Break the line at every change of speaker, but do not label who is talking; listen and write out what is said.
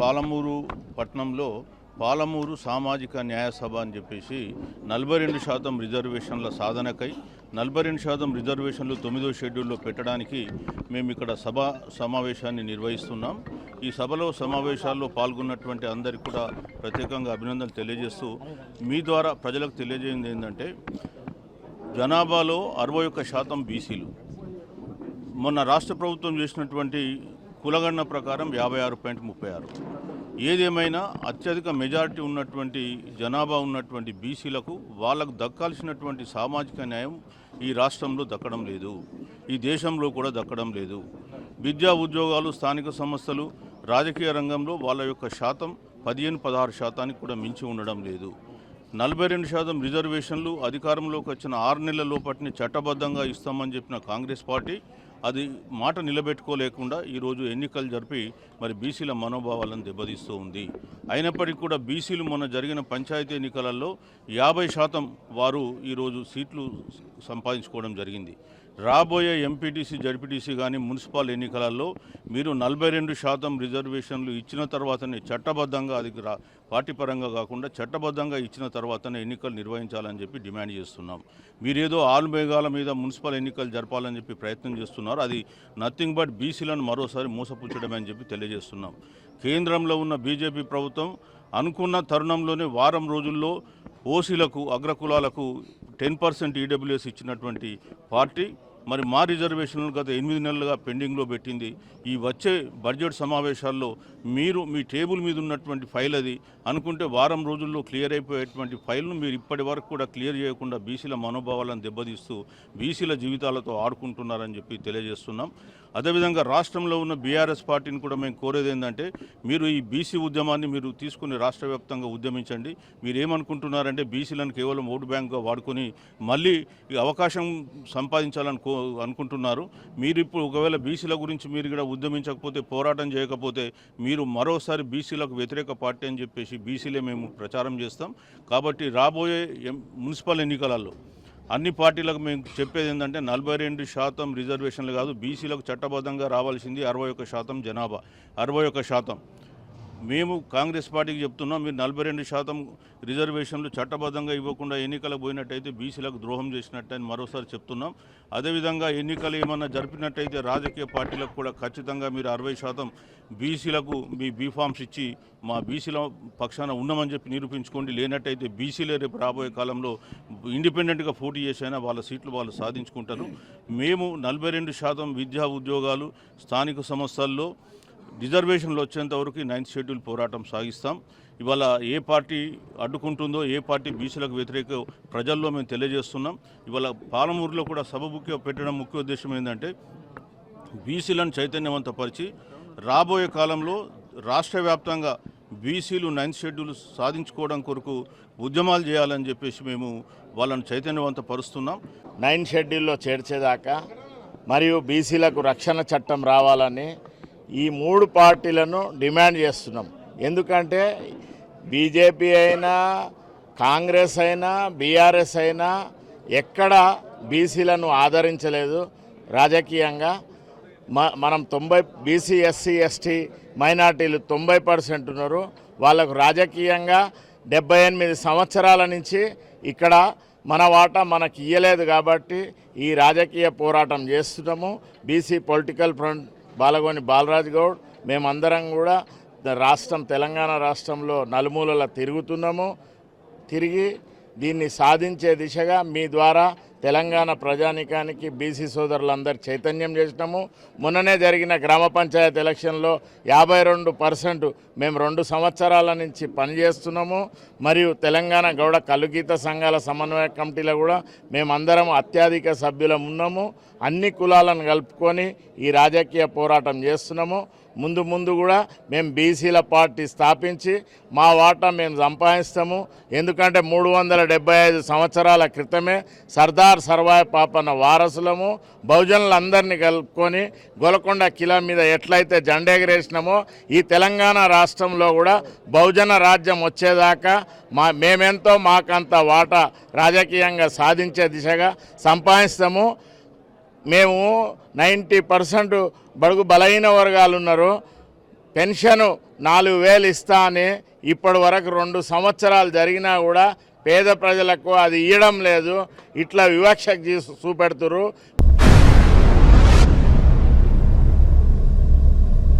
పాలమూరు పట్టణంలో పాలమూరు సామాజిక న్యాయ సభ అని చెప్పేసి నలభై రెండు శాతం రిజర్వేషన్ల సాధనకై నలభై రెండు శాతం రిజర్వేషన్లు తొమ్మిదో షెడ్యూల్లో పెట్టడానికి మేము ఇక్కడ సభ సమావేశాన్ని నిర్వహిస్తున్నాం. ఈ సభలో సమావేశాల్లో పాల్గొన్నటువంటి అందరికీ కూడా ప్రత్యేకంగా అభినందనలు తెలియజేస్తూ మీ ద్వారా ప్రజలకు తెలియజేయంది ఏంటంటే జనాభాలో అరవై ఒక్క శాతం బీసీలు. మొన్న రాష్ట్ర ప్రభుత్వం చేసినటువంటి కులగణన ప్రకారం యాభై ఆరు పాయింట్ ముప్పై ఆరు. ఏదేమైనా అత్యధిక మెజారిటీ ఉన్నటువంటి జనాభా ఉన్నటువంటి బీసీలకు వాళ్ళకు దక్కాల్సినటువంటి సామాజిక న్యాయం ఈ రాష్ట్రంలో దక్కడం లేదు. ఈ దేశంలో కూడా దక్కడం లేదు. విద్యా ఉద్యోగాలు స్థానిక సంస్థలు రాజకీయ రంగంలో వాళ్ళ యొక్క శాతం పదిహేను పదహారు శాతానికి కూడా మించి ఉండడం లేదు. నలభై రెండు శాతం రిజర్వేషన్లు అధికారంలోకి వచ్చిన ఆరు నెలల లోపటిని చట్టబద్ధంగా ఇస్తామని చెప్పిన కాంగ్రెస్ పార్టీ అది మాట నిలబెట్టుకోలేకుండా ఈరోజు ఎన్నికలు జరిపి మరి బీసీల మనోభావాలను దెబ్బతీస్తూ ఉంది. అయినప్పటికీ కూడా బీసీలు మొన్న జరిగిన పంచాయతీ ఎన్నికలలో యాభై శాతం వారు ఈరోజు సీట్లు సంపాదించుకోవడం జరిగింది. రాబోయే ఎంపీటీసీ జడ్పీటీసీ కానీ మున్సిపల్ ఎన్నికలలో మీరు నలభై రెండు శాతం రిజర్వేషన్లు ఇచ్చిన తర్వాతనే చట్టబద్ధంగా అది రా పార్టీ పరంగా కాకుండా చట్టబద్ధంగా ఇచ్చిన తర్వాతనే ఎన్నికలు నిర్వహించాలని చెప్పి డిమాండ్ చేస్తున్నాం. మీరేదో ఆలుమేఘాల మీద మున్సిపల్ ఎన్నికలు జరపాలని చెప్పి ప్రయత్నం చేస్తున్నారు. అది నథింగ్ బట్ బీసీలను మరోసారి మోసపుచ్చడమే అని చెప్పి తెలియజేస్తున్నాం. కేంద్రంలో ఉన్న బీజేపీ ప్రభుత్వం అనుకున్న తరుణంలోనే వారం రోజుల్లో ఓసీలకు అగ్రకులాలకు టెన్ పర్సెంట్ ఈడబ్ల్యూఎస్ ఇచ్చినటువంటి పార్టీ మరి మా రిజర్వేషన్లు గత ఎనిమిది నెలలుగా పెండింగ్లో పెట్టింది. ఈ వచ్చే బడ్జెట్ సమావేశాల్లో మీరు మీ టేబుల్ మీద ఉన్నటువంటి ఫైల్ అది అనుకుంటే వారం రోజుల్లో క్లియర్ అయిపోయేటువంటి ఫైల్ను మీరు ఇప్పటి వరకు కూడా క్లియర్ చేయకుండా బీసీల మనోభావాలను దెబ్బతీస్తూ బీసీల జీవితాలతో ఆడుకుంటున్నారని చెప్పి తెలియజేస్తున్నాం. అదేవిధంగా రాష్ట్రంలో ఉన్న బీఆర్ఎస్ పార్టీని కూడా మేము కోరేది ఏంటంటే మీరు ఈ బీసీ ఉద్యమాన్ని మీరు తీసుకుని రాష్ట్ర వ్యాప్తంగా ఉద్యమించండి. మీరు ఏమనుకుంటున్నారంటే బీసీలను కేవలం ఓటు బ్యాంక్గా వాడుకొని మళ్ళీ ఈ అవకాశం సంపాదించాలని అనుకో అనుకుంటున్నారు. మీరు ఇప్పుడు ఒకవేళ బీసీల గురించి మీరు కూడా ఉద్యమించకపోతే పోరాటం చేయకపోతే మీరు మరోసారి బీసీలకు వ్యతిరేక పార్టీ అని చెప్పేసి బీసీలే మేము ప్రచారం చేస్తాం. కాబట్టి రాబోయే మున్సిపల్ ఎన్నికలలో అన్ని పార్టీలకు మేము చెప్పేది ఏంటంటే నలభై రెండు శాతం రిజర్వేషన్లు కాదు బీసీలకు చట్టబద్ధంగా రావాల్సింది అరవై ఒక శాతం జనాభా. అరవై ఒక శాతం. మేము కాంగ్రెస్ పార్టీకి చెప్తున్నాం మీరు నలభై రెండు శాతం రిజర్వేషన్లు చట్టబద్ధంగా ఇవ్వకుండా ఎన్నికలకు పోయినట్టయితే బీసీలకు ద్రోహం చేసినట్టు అని మరోసారి చెప్తున్నాం. అదేవిధంగా ఎన్నికలు ఏమన్నా జరిపినట్టయితే రాజకీయ పార్టీలకు కూడా ఖచ్చితంగా మీరు అరవై శాతం బీసీలకు మీ బీఫామ్స్ ఇచ్చి మా బీసీల పక్షాన ఉన్నామని చెప్పి నిరూపించుకోండి. లేనట్టయితే బీసీలే రేపు రాబోయే కాలంలో ఇండిపెండెంట్గా పోటీ చేసైనా వాళ్ళ సీట్లు వాళ్ళు సాధించుకుంటారు. మేము నలభై రెండు శాతం విద్యా ఉద్యోగాలు స్థానిక సంస్థల్లో రిజర్వేషన్లు వచ్చేంత వరకు నైన్త్ షెడ్యూల్ పోరాటం సాగిస్తాం. ఇవాళ ఏ పార్టీ అడ్డుకుంటుందో ఏ పార్టీ బీసీలకు వ్యతిరేక ప్రజల్లో మేము తెలియజేస్తున్నాం. ఇవాళ పాలమూరులో కూడా సభ ముఖ్య పెట్టడం ముఖ్య ఉద్దేశం ఏంటంటే బీసీలను చైతన్యవంతపరిచి రాబోయే కాలంలో రాష్ట్ర వ్యాప్తంగా బీసీలు నైన్త్ షెడ్యూల్ సాధించుకోవడం కొరకు ఉద్యమాలు చేయాలని చెప్పేసి మేము వాళ్ళని చైతన్యవంతపరుస్తున్నాం.
నైన్ షెడ్యూల్లో చేర్చేదాకా మరియు బీసీలకు రక్షణ చట్టం రావాలని ఈ మూడు పార్టీలను డిమాండ్ చేస్తున్నాం. ఎందుకంటే బీజేపీ అయినా కాంగ్రెస్ అయినా బీఆర్ఎస్ అయినా ఎక్కడ బీసీలను ఆదరించలేదు. రాజకీయంగా మ మనం తొంభై బీసీ ఎస్సీ ఎస్టీ మైనార్టీలు తొంభై పర్సెంట్ ఉన్నారు. వాళ్ళకు రాజకీయంగా డెబ్బై ఎనిమిది సంవత్సరాల నుంచి ఇక్కడ మన వాటా మనకి ఇయ్యలేదు కాబట్టి ఈ రాజకీయ పోరాటం చేస్తున్నాము. BC political front Balagoni Balaraj Goud మేమందరం కూడా రాష్ట్రం తెలంగాణ రాష్ట్రంలో నలుమూలల తిరుగుతున్నాము. తిరిగి దీన్ని సాధించే దిశగా మీ ద్వారా తెలంగాణ ప్రజానికానికి బీసీ సోదరులందరూ చైతన్యం చేసినాము. మొన్ననే జరిగిన గ్రామ పంచాయత్ ఎలక్షన్లో యాభై రెండు పర్సెంట్ మేము రెండు సంవత్సరాల నుంచి పనిచేస్తున్నాము. మరియు తెలంగాణ గౌడ కలుగీత సంఘాల సమన్వయ కమిటీలో కూడా మేమందరం అత్యధిక సభ్యులం ఉన్నాము. అన్ని కులాలను కలుపుకొని ఈ రాజకీయ పోరాటం చేస్తున్నాము. ముందు ముందు కూడా మేము బీసీల పార్టీ స్థాపించి మా వాటా మేము సంపాదిస్తాము. ఎందుకంటే మూడు వందల ఐదు సంవత్సరాల క్రితమే సర్దార్ సర్వాయి పాపన్న వారసులము బహుజనులందరినీ కలుపుకొని గోలకొండ కిలా మీద ఎట్లయితే జెండెగరేసినామో ఈ తెలంగాణ రాష్ట్రంలో కూడా బహుజన రాజ్యం వచ్చేదాకా మా మేమెంతో మాకంత వాటా రాజకీయంగా సాధించే దిశగా సంపాదిస్తాము. మేము నైంటీ పర్సెంట్ బడుగు బలహీన వర్గాలు ఉన్నారు. పెన్షన్ నాలుగు వేలు ఇస్తా అని ఇప్పటి వరకు రెండు సంవత్సరాలు జరిగినా కూడా పేద ప్రజలకు అది ఇవ్వడం లేదు. ఇట్లా వివక్ష చూపెడుతురు